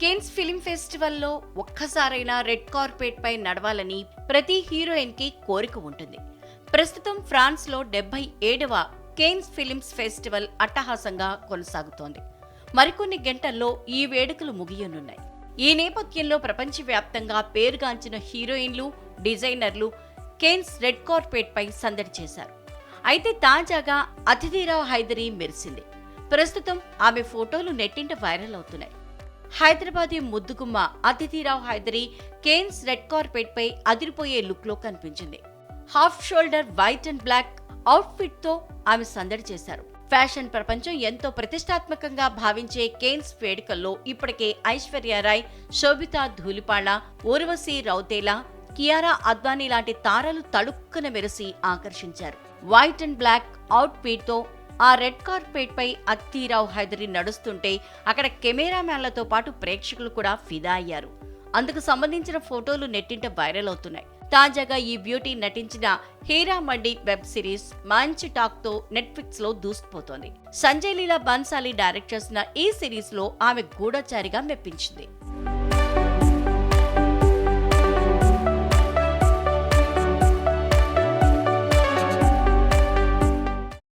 Cannes film ఫెస్టివల్లో ఒక్కసారైనా red carpet పై నడవాలని ప్రతి హీరోయిన్కి కోరిక ఉంటుంది. ప్రస్తుతం ఫ్రాన్స్లో డెబ్బై ఏడవ కేన్స్ ఫిలిమ్స్ ఫెస్టివల్ అట్టహాసంగా కొనసాగుతోంది. మరికొన్ని గంటల్లో ఈ వేడుకలు ముగియనున్నాయి. ఈ నేపథ్యంలో ప్రపంచవ్యాప్తంగా పేరుగాంచిన హీరోయిన్లు డిజైనర్లు కేన్స్ రెడ్ కార్పెట్ పై సందడి చేశారు. అయితే తాజాగా అతిథిరావు హైదరీ మెరిసింది. ప్రస్తుతం ఆమె ఫోటోలు నెట్టింట వైరల్ అవుతున్నాయి. Hyderabadi ముద్దుగుమ్మ Aditi Rao Hydari Cannes red carpet పై అదిరిపోయే లుక్లో కనిపించింది. Half shoulder white and black అవుట్ఫిట్తో ఆమె సందడి చేశారు. ఫ్యాషన్ ప్రపంచం ఎంతో ప్రతిష్టాత్మకంగా భావించే కేన్స్ వేడుకల్లో ఇప్పటికే ఐశ్వర్య రాయ్ శోభితా ధూలిపాళ ఊర్వశి రౌతేలా కియారా అద్వానీ లాంటి తారలు తడుక్కున మెరిసి ఆకర్షించారు. వైట్ అండ్ బ్లాక్ అవుట్ఫిట్తో ఆ రెడ్ కార్పెట్ పై అత్తిరావు హైదరి నడుస్తుంటే అక్కడ కెమెరామ్యాన్లతో పాటు ప్రేక్షకులు కూడా ఫిదా అయ్యారు. అందుకు సంబంధించిన ఫోటోలు నెట్టింట వైరల్ అవుతున్నాయి. తాజాగా ఈ బ్యూటీ నటించిన హీరా మండి వెబ్ సిరీస్ మంచి టాక్తో నెట్ఫ్లిక్స్లో దూసుకుపోతోంది. సంజయ్ లీలా బన్సాలి డైరెక్ట్ చేసిన ఈ సిరీస్లో ఆమె గూఢచారిగా మెప్పించింది.